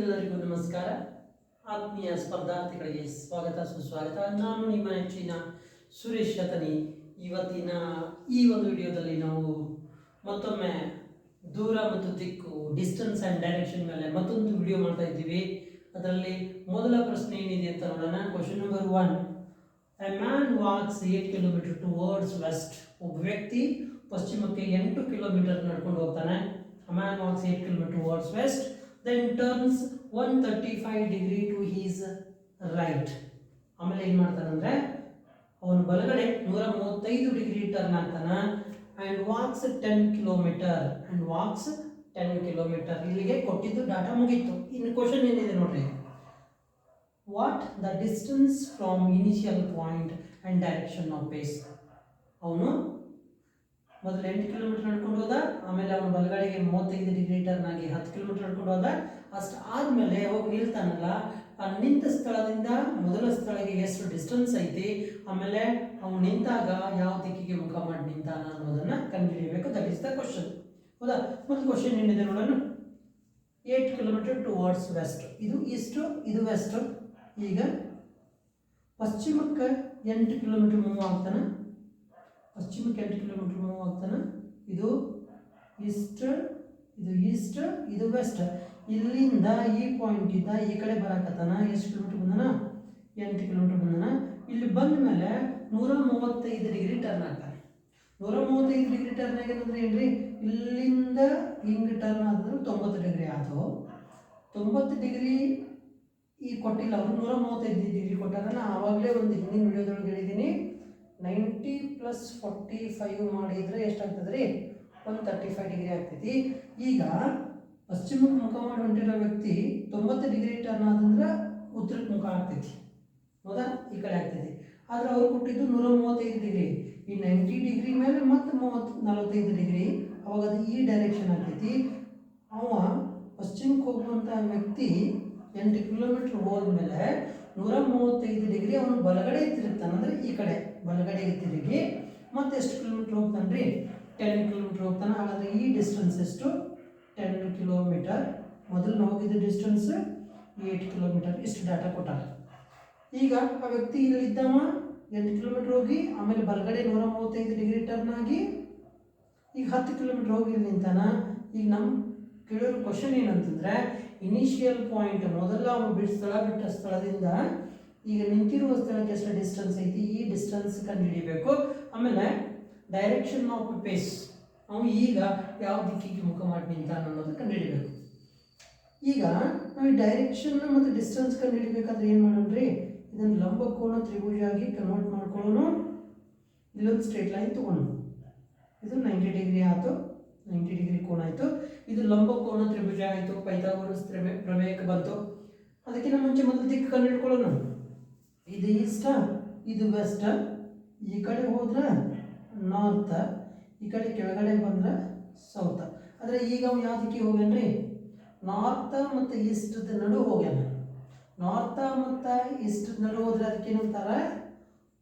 ಎಲ್ಲರಿಗೂ ನಮಸ್ಕಾರ. ಆತ್ಮೀಯ ಸ್ಪರ್ಧಾರ್ಥಿಗಳಿಗೆ ಸ್ವಾಗತ, ಸುಸ್ವಾಗತ. ನಾನು ನಿಮ್ಮ ನೆಚ್ಚಿನ ಸುರೇಶ್ ಶತನಿ ಇವತ್ತಿನ ಈ ಒಂದು ವಿಡಿಯೋದಲ್ಲಿ ನಾವು ಮತ್ತೊಮ್ಮೆ ದೂರ ಮತ್ತು ದಿಕ್ಕು ಡಿಸ್ಟೆನ್ಸ್ ಆ್ಯಂಡ್ ಡೈರೆಕ್ಷನ್ ಮೇಲೆ ಮತ್ತೊಂದು ವಿಡಿಯೋ ಮಾಡ್ತಾ ಇದ್ದೀವಿ. ಅದರಲ್ಲಿ ಮೊದಲ ಪ್ರಶ್ನೆ ಏನಿದೆ ಅಂತ ನೋಡೋಣ. Question number one a man walks eight kilometre towards west ಒಬ್ಬ ವ್ಯಕ್ತಿ ಪಶ್ಚಿಮಕ್ಕೆ ಎಂಟು ಕಿಲೋಮೀಟರ್ ನಡ್ಕೊಂಡು ಹೋಗ್ತಾನೆ. A man walks eight kilometre towards west then turns one thirty five degree to his right ಆಮೇಲೆ ಏನು ಮಾಡ್ತಾನಂದ್ರೆ ಅವನು ಬಲಗಡೆ ನೂರ ಮೂವತ್ತೈದು ಡಿಗ್ರಿ ಟರ್ನ್ ಆಗ್ತಾನ and walks ten kilometre and walks ten kilometre ಇಲ್ಲಿಗೆ ಕೊಟ್ಟಿದ್ದು ಡಾಟಾ ಮುಗೀತು. ಇನ್ನು ಕ್ವಶನ್ ಏನಿದೆ ನೋಡ್ರಿ? What the distance from initial point and direction of base ಅವನು ಮೊದಲು ಎಂಟು ಕಿಲೋಮೀಟರ್ ನಡ್ಕೊಂಡು ಹೋದ, ಆಮೇಲೆ ಅವನು ಬಲಗಡೆಗೆ ಮೂವತ್ತೈದು ಡಿಗ್ರಿ ಟರ್ನ್ ಆಗಿ ಹತ್ತು ಕಿಲೋಮೀಟರ್ ನಡ್ಕೊಂಡು ಹೋದ. ಅಷ್ಟು ಆದಮೇಲೆ ಹೋಗಿ ನಿಲ್ತಾನಲ್ಲ ಆ ನಿಂತ ಸ್ಥಳದಿಂದ ಮೊದಲ ಸ್ಥಳಕ್ಕೆ ಎಷ್ಟು ಡಿಸ್ಟೆನ್ಸ್ ಐತಿ, ಆಮೇಲೆ ಅವನು ನಿಂತಾಗ ಯಾವ ದಿಕ್ಕಿಗೆ ಮುಖ ಮಾಡಿ ನಿಂತಾನ ಅನ್ನೋದನ್ನ ಕಂಡುಹಿಡಿಯಬೇಕು. ದಟ್ ಇಸ್ ದ ಕ್ವಶನ್ ಹೌದಾ? ಒಂದು ಕ್ವಶನ್ ಏನಿದೆ ನೋಡೋಣ. ಏಟ್ ಕಿಲೋಮೀಟರ್ ಟುವರ್ಡ್ಸ್ ವೆಸ್ಟ್ ಇದು ಈಸ್ಟು ಇದು ವೆಸ್ಟ್ ಈಗ ಪಶ್ಚಿಮಕ್ಕೆ ಎಂಟು ಕಿಲೋಮೀಟರ್ ಮೂವ್ ಆಗ್ತಾನೆ. ಕಿಲೋಮೀಟರ್ ಮೂವ್ ಆಗ್ತಾನೆ ಇದು ಈಸ್ಟ್ ಇದು ಈಸ್ಟ್, ಇದು ವೆಸ್ಟ್. ಇಲ್ಲಿಂದ ಈ ಪಾಯಿಂಟಿಂದ ಈ ಕಡೆ ಬರಕತ್ತಾನ ಎಷ್ಟು ಕಿಲೋಮೀಟ್ರ್ ಬಂದನ? ಎಂಟು ಕಿಲೋಮೀಟ್ರ್ ಬಂದನ. ಇಲ್ಲಿ ಬಂದ ಮೇಲೆ ನೂರ ಮೂವತ್ತೈದು ಡಿಗ್ರಿ ಟರ್ನ್ ಆಗ್ತಾನೆ. ನೂರ ಮೂವತ್ತೈದು ಡಿಗ್ರಿ ಟರ್ನ್ ಆಗ್ಯಾನಂದ್ರೆ ಏನ್ರಿ? ಇಲ್ಲಿಂದ ಹಿಂಗೆ ಟರ್ನ್ ಆದ್ರೆ ತೊಂಬತ್ತು ಡಿಗ್ರಿ ಆಯ್ತು ತೊಂಬತ್ತು ಡಿಗ್ರಿ ಈ ಕೊಟ್ಟಿಲ್ಲ, ಅವರು ನೂರ ಮೂವತ್ತೈದು ಡಿಗ್ರಿ ಕೊಟ್ಟಾರ ನಾ ಆವಾಗಲೇ ಒಂದು ಹಿಂದಿನ ವಿಡಿಯೋದೊಳಗೆ ಹೇಳಿದ್ದೀನಿ ನೈಂಟಿ ಪ್ಲಸ್ ಫಾರ್ಟಿ ಫೈವ್ ಮಾಡಿದರೆ ಎಷ್ಟಾಗ್ತದೆ ರೀ ಒಂದು ತರ್ಟಿ ಫೈವ್ ಡಿಗ್ರಿ ಆಗ್ತೈತಿ. ಈಗ ಪಶ್ಚಿಮಕ್ಕೆ ಮುಖ ಮಾಡಿ ಹೊಂಟಿರೋ ವ್ಯಕ್ತಿ ತೊಂಬತ್ತು ಡಿಗ್ರಿ ಟರ್ನ್ ಆದಂದ್ರೆ ಉತ್ತರಕ್ಕೆ ಮುಖ ಆಗ್ತೈತಿ. ಹೌದಾ? ಈ ಕಡೆ ಆಗ್ತೈತಿ. ಆದ್ರೆ ಅವ್ರು ಕೊಟ್ಟಿದ್ದು ನೂರ ಮೂವತ್ತೈದು ಡಿಗ್ರಿ. ಈ ನೈಂಟಿ ಡಿಗ್ರಿ ಮೇಲೆ ಮತ್ತೆ ಮೂವತ್ತು, ನಲವತ್ತೈದು ಡಿಗ್ರಿ. ಅವಾಗ ಅದು ಈ ಡೈರೆಕ್ಷನ್ ಆಗ್ತೈತಿ. ಅವ ಪಶ್ಚಿಮಕ್ಕೆ ಹೋಗುವಂಥ ವ್ಯಕ್ತಿ ಎಂಟು ಕಿಲೋಮೀಟ್ರ್ ಹೋದ್ಮೇಲೆ ನೂರ ಮೂವತ್ತೈದು ಡಿಗ್ರಿ ಅವನು ಬಲಗಡೆ ತಿರುಗ್ತಾನೆ ಈ ಕಡೆ. ಬಲಗಡೆಗೆ ತಿರುಗಿ ಮತ್ತೆ ಎಷ್ಟು ಕಿಲೋಮೀಟ್ರ್ ಹೋಗ್ತಾನೆ ರೀ? ಟೆನ್ ಕಿಲೋಮೀಟ್ರ್ ಹೋಗ್ತಾನೆ. ಹಾಗಾದರೆ ಈ ಡಿಸ್ಟೆನ್ಸ್ ಎಷ್ಟು? ಟೆನ್ ಕಿಲೋಮೀಟರ್ ಮೊದಲು ಹೋಗಿದ್ದ ಡಿಸ್ಟೆನ್ಸ್ ಏಟ್ ಕಿಲೋಮೀಟರ್ ಇಷ್ಟು ಡಾಟಾ ಕೊಟ್ಟಾರ. ಈಗ ಆ ವ್ಯಕ್ತಿ ಇಲ್ಲಿದ್ದವ, ಎಂಟು ಕಿಲೋಮೀಟ್ರ್ ಹೋಗಿ, ಆಮೇಲೆ ಬಲಗಡೆ ನೂರ ಮೂವತ್ತೈದು ಡಿಗ್ರಿ ಟರ್ನ್ ಆಗಿ, ಈಗ ಹತ್ತು ಕಿಲೋಮೀಟ್ರ್ ಹೋಗಿ ನಿಂತಾನ. ಈಗ ನಮ್ಮ ಕೇಳೋರು ಕ್ವಶನ್ ಏನಂತಂದ್ರೆ ಇನಿಷಿಯಲ್ ಪಾಯಿಂಟ್ ಮೊದಲ ಅವನು ಬಿಟ್ಟು ಸ್ಥಳ ಬಿಟ್ಟ ಸ್ಥಳದಿಂದ ಈಗ ನಿಂತಿರುವ ಸ್ಥಳಕ್ಕೆ ಎಷ್ಟು ಡಿಸ್ಟೆನ್ಸ್ ಐತಿ? ಈ ಡಿಸ್ಟೆನ್ಸ್ ಕಂಡುಹಿಡಿಯಬೇಕು ಆಮೇಲೆ ಡೈರೆಕ್ಷನ್ ಆಫ್ ಪೇಸ್ ಅವನು ಈಗ ಯಾವ ದಿಕ್ಕಿಗೆ ಮುಖ ಮಾಡಿ ನಿಂತಾನ ಅನ್ನೋದು ಕಂಡುಹಿಡಿಬೇಕು. ಈಗ ನಾವು ಡೈರೆಕ್ಷನ್ ಮತ್ತು ಡಿಸ್ಟೆನ್ಸ್ ಕಂಡುಹಿಡಿಬೇಕಾದ್ರೆ ಏನು ಮಾಡೋಣ್ರಿ? ಇದನ್ನು ಲಂಬಕೋನ ತ್ರಿಭುಜ ಆಗಿ ಕನ್ವರ್ಟ್ ಮಾಡ್ಕೊಳ್ಳೋಣ ಇಲ್ಲೊಂದು ಸ್ಟ್ರೇಟ್ ಲೈನ್ ತೊಗೊಂಡು. ಇದು ನೈಂಟಿ ಡಿಗ್ರಿ ಆಯಿತು. ನೈಂಟಿ ಡಿಗ್ರಿ ಕೋಣ ಆಯಿತು. ಇದು ಲಂಬಕೋನ ತ್ರಿಭುಜ ಆಯಿತು. ಪೈಥಾಗೋರಸ್ ಪ್ರಮೇ ಪ್ರಮೇಯಕ್ಕೆ ಬಂತು. ಅದಕ್ಕಿಂತ ಮುಂಚೆ ಮೊದಲು ದಿಕ್ಕು ಕಂಡುಹಿಡ್ಕೊಳ್ಳೋಣ ಇದು ಈಸ್ಟ ಇದು ವೆಸ್ಟ ಈ ಕಡೆ ಹೋದ್ರೆ ನಾರ್ತ್ ಈ ಕಡೆ ಕೆಳಗಡೆ ಬಂದ್ರೆ ಸೌತ್ ಆದರೆ ಈಗ ಅವು ಯಾವುದಕ್ಕೆ ಹೋಗ್ಯಾನ ಹೋಗ್ಯಾನ್ರಿ? ನಾರ್ತ ಮತ್ತು ಈಸ್ಟದ ನಡು ಹೋಗ್ಯಾನ. ನಾರ್ತ್ ಮತ್ತು ಈಸ್ಟ್ ನಡು ಹೋದ್ರೆ ಅದಕ್ಕೆ ಅಂತಾರೆ?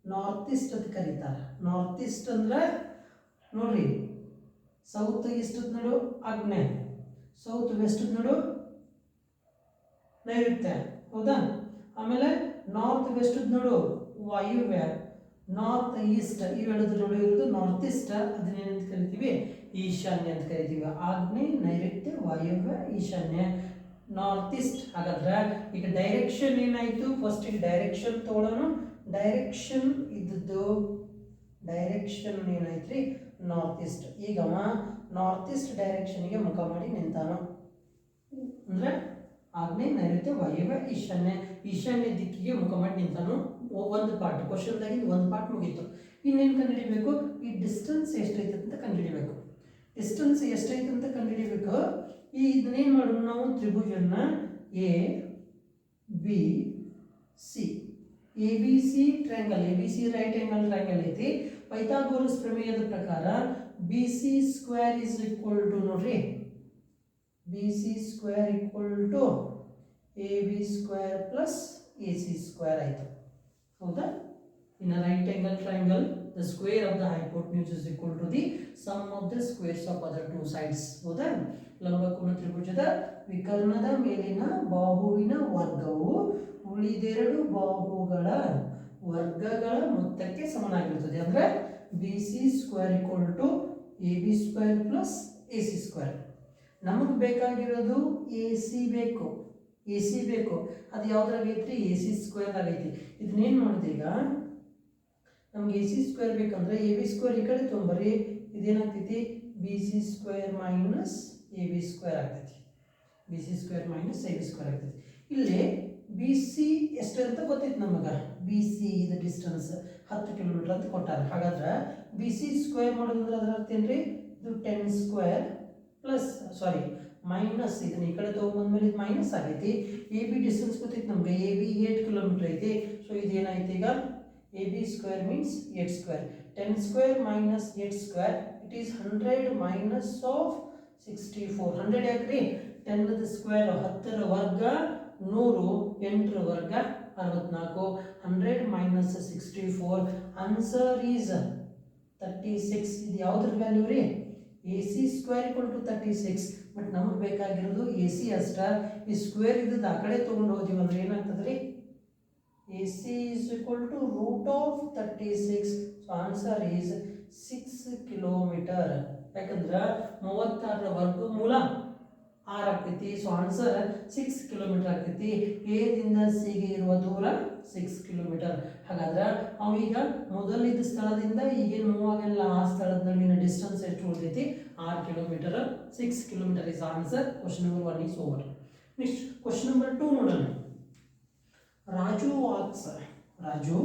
ನಾರ್ತ್ ಈಸ್ಟ್ ಅಂತ ಕರೀತಾರೆ. ನಾರ್ತ್ ಈಸ್ಟ್ ಅಂದ್ರೆ ನೋಡ್ರಿ ಸೌತ್ ಈಸ್ಟ್ ನಡು ಆಗ್ನೇಯ ಸೌತ್ ವೆಸ್ಟ್ ನಡು ನೈಋತ್ಯ ಹೌದಾ? ಆಮೇಲೆ ನಾರ್ತ್ ವೆಸ್ಟ್ ನೋಡು. ವಾಯುವ್ಯ ನಾರ್ತ್ ಈಸ್ಟ್ ನಡು ಇರೋದು ನಾರ್ತ್ ಈಸ್ಟ್ ಅದನ್ನೇನಂತ ಕರಿತೀವಿ? ಈಶಾನ್ಯ ಅಂತ ಕರಿತೀವಿ. ಆಗ್ನೇಯ ನೈಋತ್ಯ, ವಾಯುವ್ಯ, ಈಶಾನ್ಯ. ನಾರ್ತ್ ಈಸ್ಟ್ ಹಾಗಾದ್ರೆ ಈಗ ಡೈರೆಕ್ಷನ್ ಏನಾಯಿತು? ಫಸ್ಟ್ ಈಗ ಡೈರೆಕ್ಷನ್ ತೊಗೊಳ್ಳೋಣ ಡೈರೆಕ್ಷನ್ ಇದ್ದದ್ದು ಡೈರೆಕ್ಷನ್ ಏನಾಯ್ತು ನಾರ್ತ್ ಈಸ್ಟ್ ಈಗ ನಾರ್ತ್ ಈಸ್ಟ್ ಡೈರೆಕ್ಷನ್ಗೆ ಮುಖ ಮಾಡಿ ನಿಂತಾನ. ಅಂದರೆ ಆಗ್ನೇಯ ನೈಋತ್ಯ ವಾಯುವ ಈಶಾನ್ಯ ಈಶಾನ್ಯ ದಿಕ್ಕಿಗೆ ಮುಖ ಮಾಡಿ ನಿಂತಾನು ಒಂದು ಪಾರ್ಟ್ ಕ್ವಶನ್ದಾಗಿದ್ದು ಒಂದು ಪಾರ್ಟ್ ಮುಗೀತು. ಇನ್ನೇನು ಕಂಡುಹಿಡಿಬೇಕು? ಈ ಡಿಸ್ಟೆನ್ಸ್ ಎಷ್ಟೈತೆ ಅಂತ ಕಂಡುಹಿಡಿಬೇಕು. ಡಿಸ್ಟೆನ್ಸ್ ಎಷ್ಟೈತೆ ಅಂತ ಕಂಡುಹಿಡಿಬೇಕು? ಈ ಇದನ್ನೇನು ಮಾಡೋಣ ನಾವು? ತ್ರಿಭುಜನ A B C A B C triangle A B C right angle triangle ಐತಿ. ಪೈಥಾಗೋರಸ್ ಪ್ರಮೇಯದ ಪ್ರಕಾರ B C square is equal to ನೋಡ್ರಿ. B C square equal to A B square plus A C square ಆಯಿತು. ಹೌದಾ? ಇನ್ನು right angle triangle the square of the hypotenuse is equal to the sum of the squares of other two sides ಹೌದಾ? ಲಂಬಕೋನ ತ್ರಿಭುಜದ ವಿಕರ್ಣದ ಮೇಲಿನ ಬಾಹುವಿನ ವರ್ಗವು ಉಳಿದೆರಡು ಬಾಹುಗಳ ವರ್ಗಗಳ ಮೊತ್ತಕ್ಕೆ ಸಮನಾಗಿರುತ್ತದೆ. ಅಂದರೆ B C square equal to A B square plus A C square ನಮಗೆ ಬೇಕಾಗಿರೋದು ಎ ಸಿ ಬೇಕು ಎ ಸಿ ಬೇಕು. ಅದು ಯಾವ್ದ್ರಾಗ ಐತ್ರಿ? ಎ ಸಿ ಸ್ಕ್ವೇರ್ ಆಗೈತಿ ಇದನ್ನೇನು ಮಾಡಿದೆ ಈಗ? ನಮ್ಗೆ ಎ ಸಿ ಸ್ಕ್ವೇರ್ ಬೇಕಂದ್ರೆ ಎ ಬಿ ಸ್ಕ್ವೇರ್ ಈ ಕಡೆ ತೊಗೊಂಬರ್ರಿ. ಇದೇನಾಗ್ತೈತಿ? B C square minus A B square ಆಗ್ತೈತಿ. B C square minus A B square ಆಗ್ತೈತಿ. ಇಲ್ಲಿ ಬಿ ಸಿ ಎಷ್ಟು ಅಂತ ಗೊತ್ತೈತಿ ನಮಗೆ. ಬಿ ಸಿ ಇದು ಡಿಸ್ಟೆನ್ಸ್ ಹತ್ತು ಕಿಲೋಮೀಟರ್ ಅಂತ ಕೊಟ್ಟಾರ. ಹಾಗಾದ್ರೆ ಬಿ ಸಿ ಸ್ಕ್ವೇರ್ ಮಾಡೋದಂದ್ರೆ ಅದರ ಅರ್ಥ ಇದು ten square plus sorry minus ಇದನ್ನ ಈ ಕಡೆ ತೊಗೊಂಬಂದ್ಮೇಲೆ ಇದು ಮೈನಸ್ ಆಗೈತಿ. ಎ ಬಿ ಡಿಸ್ಟೆನ್ಸ್ ಗೊತ್ತೈತಿ ನಮ್ಗೆ. ಎ ಬಿ ಏಟ್ ಕಿಲೋಮೀಟರ್ ಐತಿ. ಸೊ ಇದೇನಾಯ್ತು ಈಗ? A B square means eight square ten square minus eight square it is hundred minus of sixty four hundred ಯಾಕ್ರಿ? ಟೆನ್ನದ ಸ್ಕ್ವೇರ್ ಹತ್ತರ ವರ್ಗ, ನೂರು, ಎಂಟರ ವರ್ಗ, ಅರವತ್ನಾಲ್ಕು. Hundred minus sixty four answer is thirty six ಇದು ಯಾವುದ್ರ ವ್ಯಾಲ್ಯೂ ರೀ? A C square equal to thirty six but ನಮಗೆ ಬೇಕಾಗಿರೋದು ಎ ಸಿ ಅಷ್ಟ ಈ ಸ್ಕ್ವೇರ್ ಇದ್ದದ್ದು ಆ ಕಡೆ ತೊಗೊಂಡು ಹೋದಿವಿ ಅಂದ್ರೆ ಏನಾಗ್ತದೆ ರೀ A C is equal to root of thirty six so answer is six kilometre ಯಾಕಂದ್ರೆ ಮೂವತ್ತಾರರ ವರ್ಗಮೂಲ ಆರು ಆಗ್ತೈತಿ. ಸೊ ಆನ್ಸರ್ ಸಿಕ್ಸ್ ಕಿಲೋಮೀಟರ್ ಆಗ್ತೈತಿ. ಎದಿಂದ ಸಿಗೆ ಇರುವ ದೂರ ಸಿಕ್ಸ್ ಕಿಲೋಮೀಟರ್ ಹಾಗಾದ್ರೆ ಅವೀಗ ಮೊದಲಿದ್ದ ಸ್ಥಳದಿಂದ ಈಗೇನು ಮೂವ್ ಆಗಲ್ಲ. ಆ ಸ್ಥಳದ ಡಿಸ್ಟೆನ್ಸ್ ಎಷ್ಟು ಉಳಿದೈತಿ ಆರು kilometre six kilometre is answer question number one is over next question number two ನೋಡೋಣ. Raju walks Raju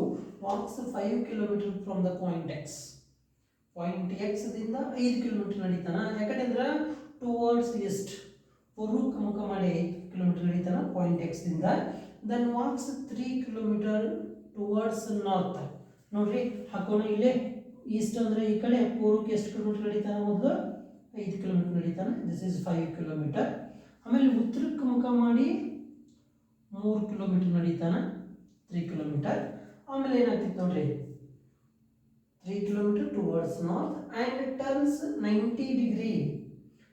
walks five kilometre from the point X point ಎಕ್ಸ್ದಿಂದ ಐದು ಕಿಲೋಮೀಟರ್ ನಡೀತಾನ. ಯಾಕಂದ್ರೆ ಟುವರ್ಡ್ಸ್ ಈಸ್ಟ್ ಮುಖ ಮಾಡಿ ಐದು ಕಿಲೋಮೀಟರ್ ನಡೀತಾನ ಪಾಯಿಂಟ್ ಎಕ್ಸ್ ಇಂದ then walks three kilometre towards north ನೋಡ್ರಿ, ಹಾಕೋಣ ಇಲ್ಲೇ ಈಸ್ಟ್ ಅಂದ್ರೆ ಈ ಕಡೆ, ಪೂರ್ವಕ್ಕೆ ಎಷ್ಟು ಕಿಲೋಮೀಟರ್ ನಡೀತಾನೆ ಮೊದಲು? ಐದು ಕಿಲೋಮೀಟರ್ ನಡೀತಾನೆ. ದಿಸ್ ಈಸ್ ಫೈವ್ ಕಿಲೋಮೀಟರ್ ಆಮೇಲೆ ಉತ್ತರಕ್ಕೆ ಮುಖ ಮಾಡಿ ಮೂರು ಕಿಲೋಮೀಟರ್ ನಡೀತಾನೆ. ತ್ರೀ ಕಿಲೋಮೀಟರ್ ಆಮೇಲೆ ಏನಾಗ್ತಿತ್ತು ನೋಡ್ರಿ? Three kilometre towards north and turns ninety degree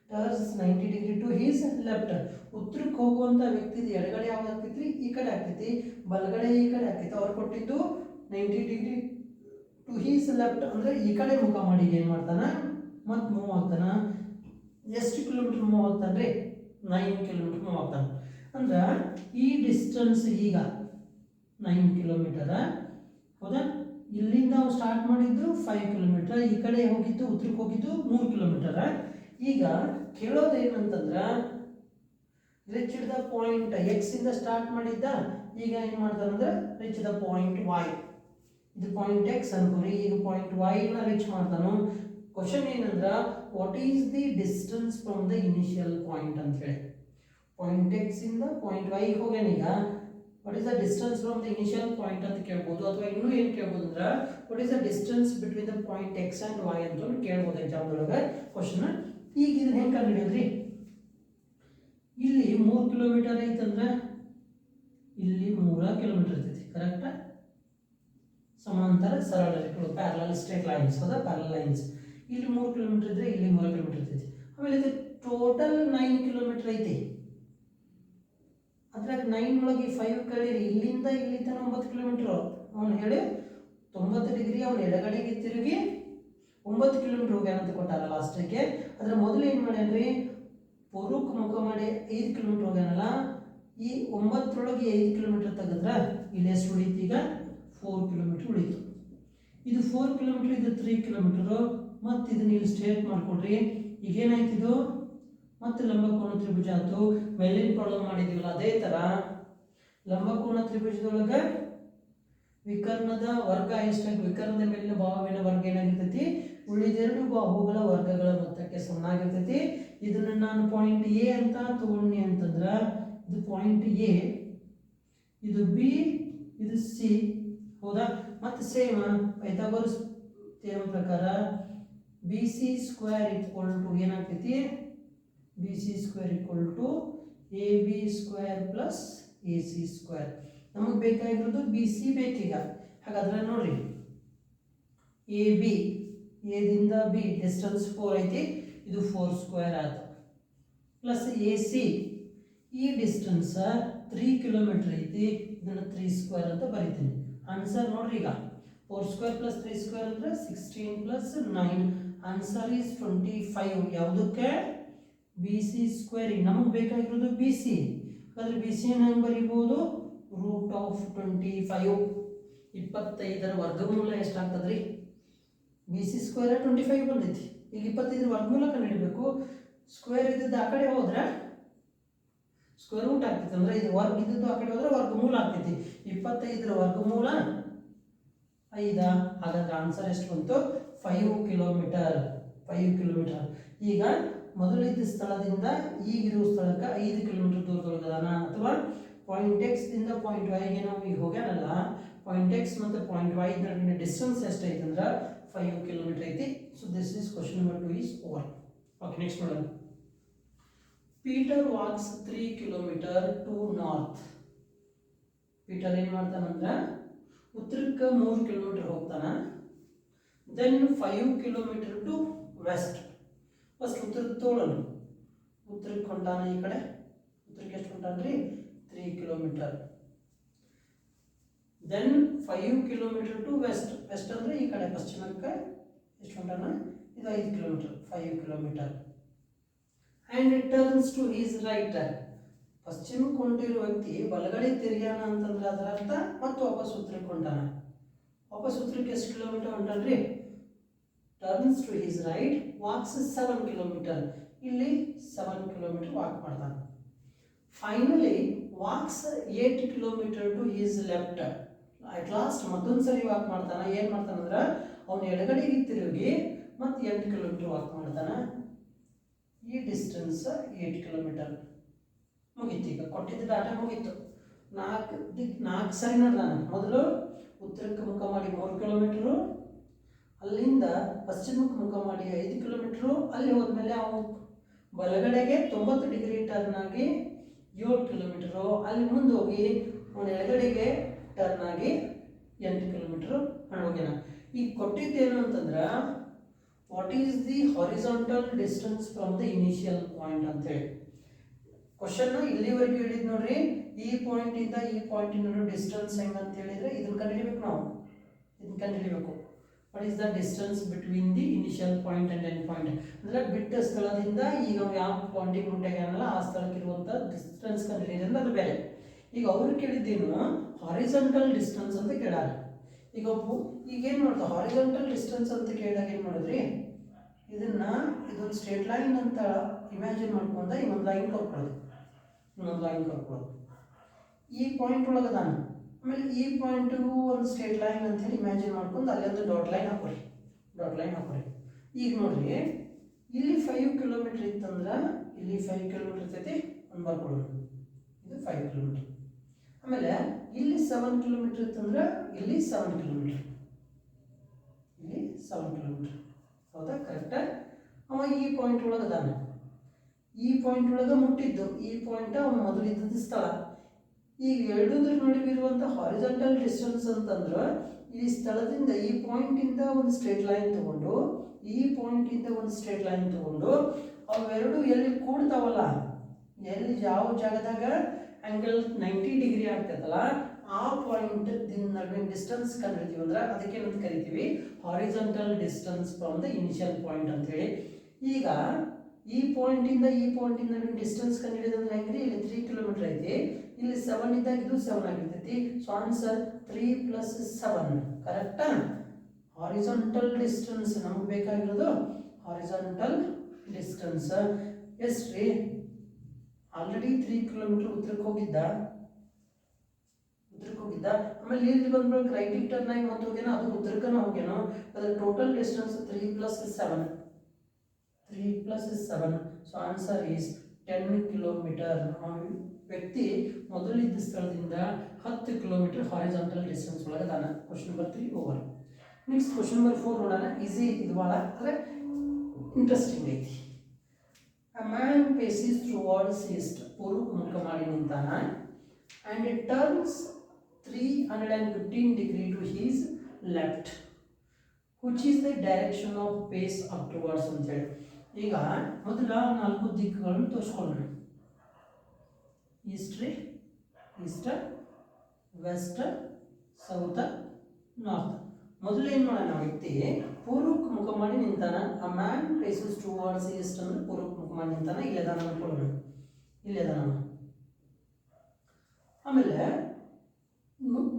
turns ninety degree to his left ಉತ್ತರಕ್ಕೆ ಹೋಗುವಂಥ ವ್ಯಕ್ತಿದು ಎಡಗಡೆ ಯಾವ್ದು ಆಗ್ತೈತಿ ಈ ಕಡೆ ಆಗ್ತೈತಿ ಬಲಗಡೆ ಈ ಕಡೆ ಆಗ್ತೈತಿ ಅವ್ರು ಕೊಟ್ಟಿದ್ದು ninety degree to his left ಅಂದರೆ ಈ ಕಡೆ ಮುಖ ಮಾಡಿ ಏನು ಮಾಡ್ತಾನ? ಮತ್ತು ಮೂವ್ ಆಗ್ತಾನೆ. ಎಷ್ಟು ಕಿಲೋಮೀಟ್ರ್ ಮೂವ್ ಆಗ್ತಾನೆ ನೈನ್ ಕಿಲೋಮೀಟ್ರ್ ಮೂವ್ ಆಗ್ತಾನೆ. ಅಂದ್ರೆ ಈ ಡಿಸ್ಟೆನ್ಸ್ ಈಗ ನೈನ್ ಕಿಲೋಮೀಟರ ಹೌದಾ? ಇಲ್ಲಿಂದ ನಾವು ಸ್ಟಾರ್ಟ್ ಮಾಡಿದ್ದು ಫೈವ್ ಕಿಲೋಮೀಟರ್ ಈ ಕಡೆ ಹೋಗಿದ್ದು, ಉತ್ತರಕ್ಕೆ ಹೋಗಿದ್ದು ಮೂರು ಕಿಲೋಮೀಟರ ಈಗ ಕೇಳೋದೇನಂತಂದ್ರೆ ರಿಚ್ ದ ಪಾಯಿಂಟ್ ಎಕ್ಸ್ ಇಂದ ಸ್ಟಾರ್ಟ್ ಮಾಡಿದ್ದ, ಈಗ ಏನು ಮಾಡ್ತಾನಂದ್ರೆ ರಿಚ್ ದ ಪಾಯಿಂಟ್ ವೈ ಇದು ಪಾಯಿಂಟ್ ಎಕ್ಸ್ ಅನ್ಕೋರಿ, ಈಗ ಪಾಯಿಂಟ್ ವೈನ ರಿಚ್ ಮಾಡ್ತಾನು. ಕ್ವಶನ್ ಏನಂದ್ರೆ what is the distance from the initial point ಅಂತ ಹೇಳಿ. ಪಾಯಿಂಟ್ ಎಕ್ಸ್ ಇಂದ ಪಾಯಿಂಟ್ ವೈ ಹೋಗ್ಯಾನ ಈಗ. What is the distance from the initial point ಅಂತ ಕೇಳ್ಬೋದು, ಅಥವಾ ಇನ್ನೂ ಏನು ಕೇಳ್ಬೋದು ಅಂದ್ರೆ what is the distance between the point X and Y ಅಂತ ಕೇಳ್ಬೋದು ಎಕ್ಸಾಮ್ದೊಳಗೆ ಕ್ವಶನ್ ಈಗ ಇದನ್ನ ಹೆಂಗೆ ಕಂಡುಹಿಡಿಯೋದ್ರಿ ಇಲ್ಲಿ ಮೂರು ಕಿಲೋಮೀಟರ್ ಐತಂದ್ರೆ ಇಲ್ಲಿ ಮೂರ ಕಿಲೋಮೀಟರ್ ಇರ್ತೈತಿ ಕರೆಕ್ಟಾ ಸಮಾಂತರ ಸರಳ ರೇಖೆಗಳು ಪ್ಯಾರಲಲ್ ಸ್ಟ್ರೇಟ್ ಲೈನ್ಸ್ ಅದ ಪ್ಯಾರಲ್ ಲೈನ್ಸ್ ಇಲ್ಲಿ ಮೂರು ಕಿಲೋಮೀಟರ್ ಇದ್ರೆ ಇಲ್ಲಿ ಮೂರು ಕಿಲೋಮೀಟರ್ ಇರ್ತೈತಿ. ಆಮೇಲೆ ಇದು ಟೋಟಲ್ ನೈನ್ ಕಿಲೋಮೀಟರ್ ಐತಿ. ಅದ್ರಾಗ ನೈನ್ ಒಳಗೆ ಫೈವ್ ಕಳೀರಿ, ಇಲ್ಲಿಂದ ಇಲ್ಲಿ ತನಕ ಒಂಬತ್ತು ಕಿಲೋಮೀಟರ್ ಅವನು ಹೇಳಿ, ತೊಂಬತ್ತು ಡಿಗ್ರಿ ಅವನು ಎಡಗಡೆಗೆ ತಿರುಗಿ ಒಂಬತ್ತು ಕಿಲೋಮೀಟರ್ ಹೋಗ್ಯಾನಂತ ಕೊಟ್ಟಾರ ಲಾಸ್ಟಿಗೆ ಅದ್ರ ಮೊದಲು ಏನು ಮಾಡ್ಯಾನ್ರಿ ಪೂರ್ವಕ್ಕೆ ಮುಖ ಮಾಡಿ ಐದು ಕಿಲೋಮೀಟರ್ ಹೋಗ್ಯಾನಲ್ಲ, ಈ ಒಂಬತ್ತರೊಳಗೆ ಐದು ಕಿಲೋಮೀಟರ್ ತೆಗೆದ್ರೆ ಇಲ್ಲಿ ಎಷ್ಟು ಉಳಿತು ಈಗ? ಫೋರ್ ಕಿಲೋಮೀಟರ್ ಉಳಿತು. ಇದು ಫೋರ್ ಕಿಲೋಮೀಟರ್ ಇದು ತ್ರೀ ಕಿಲೋಮೀಟರು ಮತ್ತು ಇದನ್ನ ಇಲ್ಲಿ ಸ್ಟ್ರೇಟ್ ಮಾಡಿಕೊಡ್ರಿ ಈಗೇನಾಯ್ತು ಇದು? ಮತ್ತು ಲಂಬಕೋಣ ತ್ರಿಭುಜ ಆಯ್ತು. ಮೇಲಿನ ಪ್ರಾಬ್ಲಮ್ ಮಾಡಿದೀವಲ್ಲ, ಅದೇ ಥರ ಲಂಬಕೋಣ ತ್ರಿಭುಜದೊಳಗೆ ವಿಕರ್ಣದ ವರ್ಗ ಎಷ್ಟಾಗಿ ವಿಕರ್ಣದ ಮೇಲಿನ ಭಾವವಿನ ವರ್ಗ ಏನಾಗಿರ್ತೈತಿ? ಉಳಿದೆರಡು ಬಾಹುಗಳ ವರ್ಗಗಳ ಮೊತ್ತಕ್ಕೆ ಸಮನಾಗಿರ್ತೈತಿ. ಇದನ್ನ ನಾನು ಪಾಯಿಂಟ್ ಎ ಅಂತ ತಗೊಂಡಿ ಅಂತಂದ್ರೆ, ಇದು ಪಾಯಿಂಟ್ ಎ ಇದು ಬಿ ಇದು ಸಿ ಹೌದಾ? ಮತ್ತು ಸೇಮ್ ಪೈಥಾಗೋರಸ್ ಥಿಯರಂ ಪ್ರಕಾರ B C square equal to ಏನಾಗ್ತೈತಿ? B C square equal to A B square plus A C square ನಮಗೆ ಬೇಕಾಗಿರೋದು ಬಿ ಸಿ ಬೇಕೀಗ. ಹಾಗಾದ್ರೆ ನೋಡ್ರಿ ಎ ಬಿ ಎದಿಂದ ಬಿ ಡಿಸ್ಟೆನ್ಸ್ ಫೋರ್ ಐತಿ, ಇದು ಫೋರ್ ಸ್ಕ್ವೇರ್ ಆಯ್ತು ಪ್ಲಸ್ ಎ ಸಿ ಈ ಡಿಸ್ಟೆನ್ಸ್ ತ್ರೀ ಕಿಲೋಮೀಟರ್ ಐತಿ, ಇದನ್ನು ತ್ರೀ ಸ್ಕ್ವೇರ್ ಅಂತ ಬರಿತೀನಿ. ಆನ್ಸರ್ ನೋಡ್ರಿ ಈಗ. Four square plus three square ಅಂದರೆ sixteen plus nine answer is twenty five ಯಾವುದಕ್ಕೆ ಬಿ ಸಿ ಸ್ಕ್ವೇರ್ ನಮಗೆ ಬೇಕಾಗಿರೋದು ಬಿ ಸಿ ಹಾಗಾದ್ರೆ ಬಿ ಸಿ ಹೆಂಗೆ ಬರಿಬೋದು? ರೂಟ್ ಆಫ್ ಟ್ವೆಂಟಿ ಫೈವ್ ಇಪ್ಪತ್ತೈದರ ವರ್ಗಮೂಲ ಎಷ್ಟಾಗ್ತದ್ರಿ? B C square twenty five ಬಂದೈತಿ. ಈಗ ಇಪ್ಪತ್ತೈದು ವರ್ಗಮೂಲ ಕಂಡುಹಿಡಬೇಕು. ಸ್ಕ್ವೇರ್ ಇದ್ದದ್ದು ಆ ಕಡೆ ಹೋದ್ರೆ ಸ್ಕ್ವೇರ್ ರೂಟ್ ಆಗ್ತೈತೆ. ಅಂದ್ರೆ ಇದು ವರ್ಗ ಇದ್ದದ್ದು ಆ ಕಡೆ ಹೋದ್ರೆ ವರ್ಗಮೂಲ ಆಗ್ತೈತಿ. ಇಪ್ಪತ್ತೈದರ ವರ್ಗಮೂಲ ಐದ. ಹಾಗಾದ್ರೆ ಆನ್ಸರ್ ಎಷ್ಟು ಬಂತು? ಫೈವ್ ಕಿಲೋಮೀಟರ್ ಫೈವ್ ಕಿಲೋಮೀಟರ್ ಈಗ ಮೊದಲಿದ್ದ ಸ್ಥಳದಿಂದ ಈಗಿರುವ ಸ್ಥಳಕ್ಕೆ ಐದು ಕಿಲೋಮೀಟರ್ ದೂರದೊಳಗದಾನ? ಅಥವಾ ಪಾಯಿಂಟ್ ಎಕ್ಸ್ ದಿಂದ ಪಾಯಿಂಟ್ ವೈಗೆ ನಾವು ಈಗ ಹೋಗ್ಯಾನಲ್ಲ? ಪಾಯಿಂಟ್ ಎಕ್ಸ್ ಮತ್ತು ಪಾಯಿಂಟ್ ವೈ ನಡುವಿನ ಡಿಸ್ಟೆನ್ಸ್ ಎಷ್ಟೈತೆ ಅಂದ್ರೆ ಫೈವ್ ಕಿಲೋಮೀಟರ್ ಐತಿ so this is question number two is over okay next ನೋಡೋಣ Peter walks three kilometre to north Peter ಏನು ಮಾಡ್ತಾನಂದ್ರೆ ಉತ್ತರಕ್ಕೆ ಮೂರು ಕಿಲೋಮೀಟರ್ ಹೋಗ್ತಾನ. Then five kilometre to west first ಉತ್ತರಕ್ಕೆ ತೋಳನು ಉತ್ತರಕ್ಕೆ ಹೊಂಟಾನ ಈ ಕಡೆ. ಉತ್ತರಕ್ಕೆ ಎಷ್ಟು ಹೊಂಟಾನ್ರಿ three kilometre then five kilometre to west west ಅಂದರೆ ಈ ಕಡೆ ಪಶ್ಚಿಮಕ್ಕೆ ಎಷ್ಟು ಹೊಂಟಾನ ಇದು ಐದು kilometre five kilometre and it turns to his right ಪಶ್ಚಿಮಕ್ಕೆ ಹೊಂಟಿರೋ ವ್ಯಕ್ತಿ ಬಲಗಡೆ ತಿರುಗ್ಯಾನ ಅಂತಂದ್ರೆ ಅದರ ಅರ್ಥ ಮತ್ತು ವಾಪಸ್ ಉತ್ತರಕ್ಕೆ ಹೊಂಟಾನ. ವಾಪಸ್ ಉತ್ತರಕ್ಕೆ ಎಷ್ಟು kilometre ಹೊಂಟಾನ್ರಿ turns to his right walks seven kilometre ಇಲ್ಲಿ ಸೆವೆನ್ ಕಿಲೋಮೀಟರ್ ವಾಕ್ ಮಾಡ್ತಾನೆ. Finally walks eight kilometre to his left at last ಮತ್ತೊಂದು ಸರಿ ವಾಕ್ ಮಾಡ್ತಾನೆ, ಏನು ಮಾಡ್ತಾನಂದ್ರೆ ಅವನು ಎಡಗಡೆಗೆ ತಿರುಗಿ ಮತ್ತು ಎಂಟು ಕಿಲೋಮೀಟರ್ ವಾಕ್ ಮಾಡ್ತಾನೆ. ಈ ಡಿಸ್ಟೆನ್ಸ್ ಏಟ್ ಕಿಲೋಮೀಟರ್ ಮುಗೀತು. ಈಗ ಕೊಟ್ಟಿದ್ದ ಡಾಟಾ ಮುಗೀತು. ನಾಲ್ಕು ದಿಕ್, ನಾಲ್ಕು ಸರಿ ನಾನು ಮೊದಲು ಉತ್ತರಕ್ಕೆ ಮುಖ ಮಾಡಿ ಮೂರು ಕಿಲೋಮೀಟ್ರು ಅಲ್ಲಿಂದ ಪಶ್ಚಿಮಕ್ಕೆ ಮುಖ ಮಾಡಿ ಐದು ಕಿಲೋಮೀಟ್ರು ಅಲ್ಲಿ ಹೋದ್ಮೇಲೆ ಅವನು ಬಲಗಡೆಗೆ ತೊಂಬತ್ತು ಡಿಗ್ರಿ ಟರ್ನ್ ಆಗಿ ಏಳು ಕಿಲೋಮೀಟರು ಅಲ್ಲಿ ಮುಂದೆ ಹೋಗಿ ಅವನ ಎಡಗಡೆಗೆ ಟರ್ನ್ ಆಗಿ ಎಂಟು ಕಿಲೋಮೀಟ್ರು ಹೋಗ್ಯಾನ ಈಗ ಕೊಟ್ಟಿದ್ದೇನು ಅಂತಂದ್ರೆ what is the horizontal distance from the initial point ಅಂತೇಳಿ. ಕ್ವಶನ್ ಇಲ್ಲಿವರೆಗೂ ಹೇಳಿದ್ ನೋಡ್ರಿ, ಈ ಪಾಯಿಂಟ್ ಇಂದ ಈ ಪಾಯಿಂಟ್ ನಡು ಡಿಸ್ಟೆನ್ಸ್ ಹೆಂಗ್ ಅಂತ ಹೇಳಿದ್ರೆ ಇದನ್ನ ಕಂಡುಹಿಡಿಬೇಕು ನಾವು. ಇದನ್ನ ಕಂಡುಹಿಡಿಬೇಕು. What is the distance between the initial point and end point ಅಂದ್ರೆ ಬಿಟ್ಟ ಸ್ಥಳದಿಂದ ಈಗ ನಾವು ಯಾವ ಪಾಯಿಂಟಿಗೆ ಉಂಟಾಗ್ಯಾನಲ್ಲ ಆ ಸ್ಥಳಕ್ಕೆ ಇರುವಂತ ಡಿಸ್ಟೆನ್ಸ್ ಕಂಡುಹಿಡಿಯೋದ್ರಿಂದ ಅದು ಬೇರೆ. ಈಗ ಅವ್ರು ಕೇಳಿದ್ದೇನು ಹಾರಿಸಂಟಲ್ ಡಿಸ್ಟೆನ್ಸ್ ಅಂತ ಕೇಳಾರ. ಈಗ ಒಬ್ಬ ಈಗ ಏನು ಮಾಡ್ತಾರೆ ಹಾರಿಸಂಟಲ್ ಡಿಸ್ಟೆನ್ಸ್ ಅಂತ ಕೇಳಿದಾಗ ಏನು ಮಾಡಿದ್ರಿ? ಇದನ್ನು ಇದೊಂದು ಸ್ಟ್ರೇಟ್ ಲೈನ್ ಅಂತ ಇಮ್ಯಾಜಿನ್ ಮಾಡ್ಕೊಂಡ ಇನ್ನೊಂದು ಲೈನ್ ಕರ್ಕೊಳ್ಳೋದು. ಇನ್ನೊಂದು ಲೈನ್ ಕರ್ಕೊಳ್ಳೋದು. ಈ ಪಾಯಿಂಟ್ ಒಳಗೆ ನಾನು. ಆಮೇಲೆ ಈ ಪಾಯಿಂಟಿಗೂ ಒಂದು ಸ್ಟ್ರೇಟ್ ಲೈನ್ ಅಂತ ಹೇಳಿ ಇಮ್ಯಾಜಿನ್ ಮಾಡ್ಕೊಂಡು ಅಲ್ಲಿ ಒಂದು ಡಾಟ್ ಲೈನ್ ಹಾಕೋರಿ. ಡಾಟ್ ಲೈನ್ ಹಾಕೋರಿ. ಈಗ ನೋಡ್ರಿ, ಇಲ್ಲಿ ಫೈವ್ ಕಿಲೋಮೀಟ್ರ್ ಇತ್ತಂದ್ರೆ ಇಲ್ಲಿ ಫೈವ್ ಕಿಲೋಮೀಟ್ರ್ ಇರ್ತೈತಿ, ಒಂದು ಬರ್ಕೊಳ್ಳೋಣ ಇದು ಫೈವ್ ಕಿಲೋಮೀಟರ್ ಆಮೇಲೆ ಇಲ್ಲಿ ಸೆವೆನ್ ಕಿಲೋಮೀಟರ್ ಇತ್ತಂದ್ರೆ ಇಲ್ಲಿ ಸೆವೆನ್ ಕಿಲೋಮೀಟರ್ ಇಲ್ಲಿ ಸೆವೆನ್ ಕಿಲೋಮೀಟರ್ ಹೌದಾ? ಕರೆಕ್ಟಾ ಅವ ಈ ಪಾಯಿಂಟ್ ಒಳಗೆ ಅದಾನೆ. ಈ ಪಾಯಿಂಟ್ ಒಳಗೆ ಮುಟ್ಟಿದ್ದು. ಈ ಪಾಯಿಂಟ್ ಅವನು ಮೊದಲು ಇದ್ದದ್ದು ಸ್ಥಳ. ಈಗ ಎರಡೂದ್ರ ನಡುವೆ ಇರುವಂಥ ಹಾರಿಜಾಂಟಲ್ ಡಿಸ್ಟೆನ್ಸ್ ಅಂತಂದ್ರೆ ಈ ಸ್ಥಳದಿಂದ ಈ ಪಾಯಿಂಟಿಂದ ಒಂದು ಸ್ಟ್ರೇಟ್ ಲೈನ್ ತಗೊಂಡು, ಈ ಪಾಯಿಂಟಿಂದ ಒಂದು ಸ್ಟ್ರೇಟ್ ಲೈನ್ ತಗೊಂಡು, ಅವೆರಡು ಎಲ್ಲಿ ಕೂಡ್ತಾವಲ್ಲ? ಎಲ್ಲಿ ಯಾವ ಜಾಗದಾಗ ಆ್ಯಂಗಲ್ ನೈಂಟಿ ಡಿಗ್ರಿ ಆಗ್ತೈತಲ್ಲ, ಆ ಪಾಯಿಂಟ್ ನಡುವಿನ ಡಿಸ್ಟೆನ್ಸ್ ಕಂಡಿಡ್ತೀವಿ ಅಂದ್ರೆ ಅದಕ್ಕೇನಂತ ಕರಿತೀವಿ? Horizontal distance from the initial point ಅಂತೇಳಿ ಈಗ ಈ ಪಾಯಿಂಟಿಂದ ಈ ಪಾಯಿಂಟಿಂದ ನಡುವಿನ ಡಿಸ್ಟೆನ್ಸ್ ಕಂಡುಹಿಡಿದಂದ್ರೆ ಹೆಂಗ್ರಿ? ಇಲ್ಲಿ ತ್ರೀ ಕಿಲೋಮೀಟರ್ ಐತಿ. ಇಲ್ಲಿ ಸೆವೆನ್ ಇದ್ದಾಗ ಇದು ಸೆವೆನ್ ಆಗಿರ್ತೈತಿ. So answer three plus seven ಕರೆಕ್ಟಾ ಹಾರಿಜಾಂಟಲ್ ಡಿಸ್ಟೆನ್ಸ್ ನಮ್ಗೆ ಬೇಕಾಗಿರೋದು ಹಾರಿಜಾಂಟಲ್ ಡಿಸ್ಟೆನ್ಸ್ ರೀ ಆಲ್ರೆಡಿ ತ್ರೀ ಕಿಲೋಮೀಟರ್ ಉತ್ತರಕ್ಕೆ ಹೋಗಿದ್ದ? ಉತ್ತರಕ್ಕೆ ಹೋಗಿದ್ದ? ಆಮೇಲೆ ಇಲ್ಲಿ ಬಂದ್ಮೇಲೆ ರೈಟಿಂಗ್ ಟರ್ನ್ ಆಗಿ ಮತ್ತೆ ಹೋಗ್ಯಾನ? ಅದು ಉತ್ತರಕ್ಕನ ಹೋಗ್ಯಾನೋ? ಅದ್ರ total distance three plus seven three plus seven so answer is ten kilometre ವ್ಯಕ್ತಿ ಮೊದಲಿದ್ದ ಸ್ಥಳದಿಂದ ಹತ್ತು ಕಿಲೋಮೀಟರ್ ಹಾರಿಜಾಂಟಲ್ ಡಿಸ್ಟೆನ್ಸ್ ಒಳಗೆ ಅದಾನ. Question number three over next question number four ನೋಡೋಣ. ಈಸಿ ಇದು ಭಾಳ, ಅಂದರೆ ಇಂಟ್ರೆಸ್ಟಿಂಗ್ ಐತಿ. ಅ ಟುವರ್ಡ್ಸ್ ಈಸ್ಟ್ ಪೂರ್ವಕ್ಕೆ ಮುಖ ಮಾಡಿ ನಿಂತಾನ and it turns three hundred and fifteen degree to his left which is the direction of face upwards ಅಂತೇಳಿ ಈಗ ಮೊದಲ ನಾಲ್ಕು ದಿಕ್ಕುಗಳನ್ನು ತೋರಿಸ್ಕೊಳ್ಳೋಣ ಈಸ್ಟ್ ರೀ ಈಸ್ಟ್ ವೆಸ್ಟ್ ಸೌತ್ ನಾರ್ತ್ ಮೊದಲು ಏನು ಮಾಡೋಣ ವ್ಯಕ್ತಿ, ಪೂರ್ವಕ್ಕೆ ಮುಖ ಮಾಡಿ ನಿಂತಾನ ಆ ಮ್ಯಾನ್ ಫೇಸಸ್ ಟುವರ್ಡ್ಸ್ ಈಸ್ಟ್ ಅಂದ್ರೆ ಪೂರ್ವಕ್ಕೆ ಮುಖ ಮಾಡಿ ನಿಂತಾನ ಇಲ್ಲದಾನ ಅನ್ಕೊಳ್ಳೋಣ ಇಲ್ಲದಾನ ಆಮೇಲೆ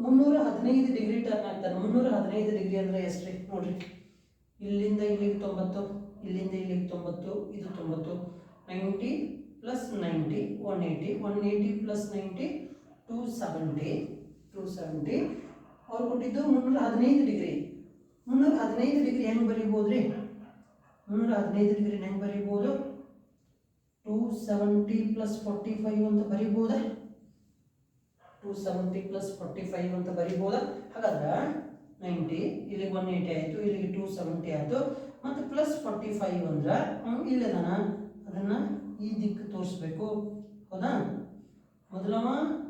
ಮುನ್ನೂರ ಹದಿನೈದು ಡಿಗ್ರಿ ಟರ್ನ್ ಆಗ್ತಾನೆ. ಮುನ್ನೂರ ಹದಿನೈದು ಡಿಗ್ರಿ ಅಂದರೆ ಎಷ್ಟ್ರಿ? ನೋಡ್ರಿ. ಇಲ್ಲಿಂದ ಇಲ್ಲಿಗೆ ತೊಂಬತ್ತು, ಇಲ್ಲಿಂದ ಇಲ್ಲಿಗೆ ತೊಂಬತ್ತು, ಇದು ತೊಂಬತ್ತು, ninety plus ninety one eighty one eighty plus ninety two seventy two seventy ಅವ್ರು ಕೊಟ್ಟಿದ್ದು ಮುನ್ನೂರ ಹದಿನೈದು ಡಿಗ್ರಿ. ಮುನ್ನೂರ ಹದಿನೈದು ಡಿಗ್ರಿ ಹೆಂಗೆ ಬರೀಬೋದು ರೀ? ಮುನ್ನೂರ ಹದಿನೈದು ಡಿಗ್ರಿ ಹೆಂಗೆ ಬರೀಬೋದು? Two seventy plus forty five ಅಂತ ಬರಿಬೋದಾ? Two seventy plus forty five ಅಂತ ಬರಿಬೋದಾ? ಹಾಗಾದ್ರೆ ನೈಂಟಿ ಇಲ್ಲಿಗೆ ಒನ್ ಏಯ್ಟಿ ಆಯಿತು, ಇಲ್ಲಿಗೆ ಟೂ ಸೆವೆಂಟಿ ಆಯಿತು. ಮತ್ತು ಪ್ಲಸ್ ಫೋರ್ಟಿ ಫೈವ್ ಅಂದ್ರೆ ಅವ್ನು ಇಲ್ಲದಾನ ಅದನ್ನು ಈ ದಿಕ್ಕು ತೋರಿಸ್ಬೇಕು. ಹೌದಾ? ಮೊದಲವ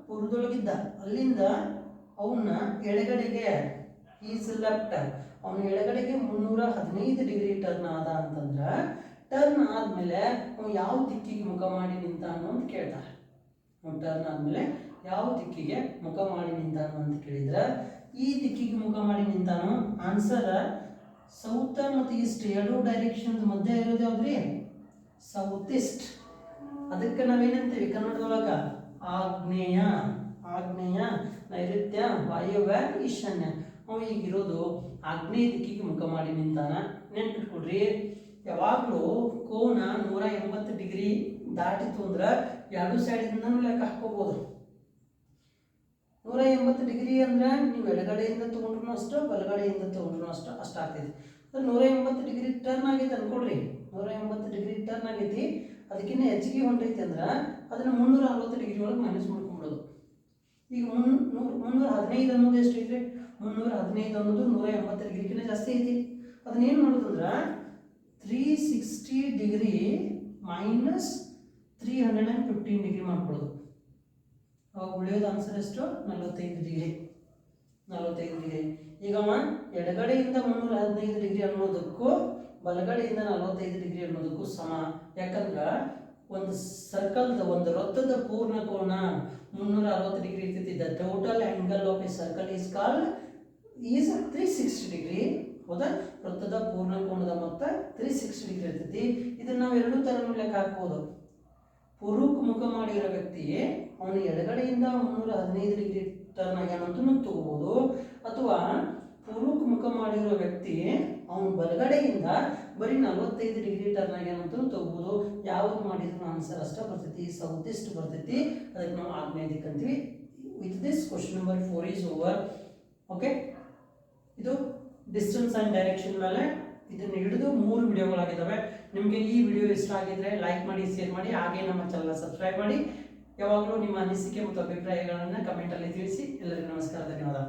ಪೂರ್ವದೊಳಗಿದ್ದ ಅಲ್ಲಿಂದ ಅವನ್ನ ಎಳೆಗಡೆಗೆ ಈಸ್ ಲೆಫ್ಟ್ ಅವನ ಎಳೆಗಡೆಗೆ ಮುನ್ನೂರ ಹದಿನೈದು ಡಿಗ್ರಿ ಟರ್ನ್ ಆದ ಅಂತಂದ್ರೆ ಟರ್ನ್ ಆದಮೇಲೆ ಅವ್ನು ಯಾವ ದಿಕ್ಕಿಗೆ ಮುಖ ಮಾಡಿ ನಿಂತಾನು ಅಂತ ಕೇಳ್ತಾರೆ ಅವ್ನು ಟರ್ನ್ ಆದಮೇಲೆ ಯಾವ ದಿಕ್ಕಿಗೆ ಮುಖ ಮಾಡಿ ನಿಂತಾನು ಅಂತ ಕೇಳಿದ್ರೆ, ಈ ದಿಕ್ಕಿಗೆ ಮುಖ ಮಾಡಿ ನಿಂತಾನು? ಆನ್ಸರ್ ಸೌತ್ ಮತ್ತು ಈಸ್ಟ್ ಎರಡು ಡೈರೆಕ್ಷನ್ ಮಧ್ಯೆ ಇರೋದು ಯಾವ್ದ್ರಿ? ಸೌತ್ ಈಸ್ಟ್ ಅದಕ್ಕೆ ನಾವೇನಂತೀವಿ ಕನ್ನಡದೊಳಗ? ಆಗ್ನೇಯ ಆಗ್ನೇಯ, ನೈಋತ್ಯ, ವಾಯವ್ಯ, ಈಶಾನ್ಯ. ಅವ ಈಗಿರೋದು ಆಗ್ನೇಯ ದಿಕ್ಕಿಗೆ ಮುಖ ಮಾಡಿ ನಿಂತಾನ. ನೆನ್ಪಿಟ್ಕೊಡ್ರಿ ಯಾವಾಗಲೂ ಕೋನ ನೂರ ಎಂಬತ್ತು ಡಿಗ್ರಿ ದಾಟಿತು ಅಂದ್ರೆ ಎರಡು ಸೈಡಿಂದನೂ ಲೆಕ್ಕ ಹಾಕೋಬೋದು. ನೂರ ಎಂಬತ್ತು ಡಿಗ್ರಿ ಅಂದ್ರೆ ನೀವು ಎಡಗಡೆಯಿಂದ ತೊಗೊಂಡ್ರು ಅಷ್ಟು, ಬಲಗಡೆಯಿಂದ ತೊಗೊಂಡ್ರು ಅಷ್ಟು ಅಷ್ಟು ಆಗ್ತೈತಿ. ಅದು ನೂರ ಎಂಬತ್ತು ಡಿಗ್ರಿ ಟರ್ನ್ ಆಗೈತೆ ಅನ್ಕೊಳ್ರಿ. ನೂರ ಎಂಬತ್ತು ಡಿಗ್ರಿ ಟರ್ನ್ ಆಗೈತಿ ಅದಕ್ಕಿಂತ ಹೆಚ್ಚಿಗೆ ಹೊಂಟೈತಿ ಅಂದ್ರೆ ಅದನ್ನು ಮುನ್ನೂರ ಅರವತ್ತು ಡಿಗ್ರಿ ಒಳಗೆ ಮೈನಸ್ ಮಾಡ್ಕೊಂಡ್ಬಿಡೋದು ಈಗ ಮುನ್ ನೂರು ಮುನ್ನೂರ ಹದಿನೈದು ಅನ್ನೋದು ಎಷ್ಟು ಐತ್ರಿ? ಮುನ್ನೂರ ಹದಿನೈದು ಅನ್ನೋದು ನೂರ ಎಂಬತ್ತು ಡಿಗ್ರಿಗಿಂತ ಜಾಸ್ತಿ ಐತಿ. ಅದನ್ನೇನು ಮಾಡೋದಂದ್ರೆ three sixty degree minus three hundred and fifteen degree ಮಾಡ್ಕೊಳ್ಳೋದು. ಅವಾಗ ಉಳಿಯೋದು ಆನ್ಸರ್ ಎಷ್ಟು? ನಲವತ್ತೈದು ಡಿಗ್ರಿ ನಲವತ್ತೈದು ಡಿಗ್ರಿ ಈಗ ಅವ ಎಡಗಡೆಯಿಂದ ಮುನ್ನೂರ ಹದಿನೈದು ಡಿಗ್ರಿ ಅನ್ನೋದಕ್ಕೂ ಬಲಗಡೆಯಿಂದ ನಲವತ್ತೈದು ಡಿಗ್ರಿ ಅನ್ನೋದಕ್ಕೂ ಸಮ. ಯಾಕಂದ್ರೆ ಒಂದು ಸರ್ಕಲ್ದ ಒಂದು ವೃತ್ತದ ಪೂರ್ಣ ಕೋನ ಮುನ್ನೂರ ಅರವತ್ತು ಡಿಗ್ರಿ ಇರ್ತೈತಿ. The total angle of a circle is called is three sixty degree ಹೌದಾ? ವೃತ್ತದ ಪೂರ್ಣ ಕೋನದ ಮೊತ್ತ ತ್ರೀ ಸಿಕ್ಸ್ ಡಿಗ್ರಿ ಇರ್ತೈತಿ. ಇದನ್ನು ನಾವು ಎರಡೂ ಥರ ಲೆಕ್ಕ ಹಾಕ್ಬೋದು. ಪೂರ್ವಕ್ಕೆ ಮುಖ ಮಾಡಿರೋ ವ್ಯಕ್ತಿಯೇ ಅವನು ಎಡಗಡೆಯಿಂದ ಮುನ್ನೂರ ಹದಿನೈದು ಡಿಗ್ರಿ ಟರ್ನ್ ಆಗ್ಯಾನಂತೂ ತಗೋಬೋದು. ಅಥವಾ ಪೂರ್ವಕ್ಕೆ ಮುಖ ಮಾಡಿರೋ ವ್ಯಕ್ತಿ ಅವನು ಬಲಗಡೆಯಿಂದ ಬರೀ ನಲವತ್ತೈದು ಡಿಗ್ರಿ ಟರ್ನ್ ಆಗ್ಯಾನಂತೂ ತಗೋಬೋದು. ಯಾವ್ದು ಮಾಡಿದ್ರು ಆನ್ಸರ್ ಅಷ್ಟೇ ಬರ್ತೈತಿ ಸೌತ್ ಈಸ್ಟ್ ಬರ್ತೈತಿ. ಅದಕ್ಕೆ ನಾವು ದಿಕ್ಕು ಅಂತೀವಿ. With this question number four is over okay ಇದು ಡಿಸ್ಟೆನ್ಸ್ ಆ್ಯಂಡ್ ಡೈರೆಕ್ಷನ್ ಮೇಲೆ ಇದನ್ನು ಹಿಡಿದು ಮೂರು ವಿಡಿಯೋಗಳಾಗಿದ್ದಾವೆ ನಿಮಗೆ ಈ ವಿಡಿಯೋ ಇಷ್ಟ ಆಗಿದ್ರೆ ಲೈಕ್ ಮಾಡಿ ಶೇರ್ ಮಾಡಿ, ಹಾಗೆ ನಮ್ಮ ಚಾನಲ್ ಸಬ್ಸ್ಕ್ರೈಬ್ ಮಾಡಿ. ಯಾವಾಗಲೂ ನಿಮ್ಮ ಅನಿಸಿಕೆ ಮತ್ತು ಅಭಿಪ್ರಾಯಗಳನ್ನು ಕಮೆಂಟಲ್ಲಿ ತಿಳಿಸಿ. ಎಲ್ಲರಿಗೂ ನಮಸ್ಕಾರ, ಧನ್ಯವಾದ.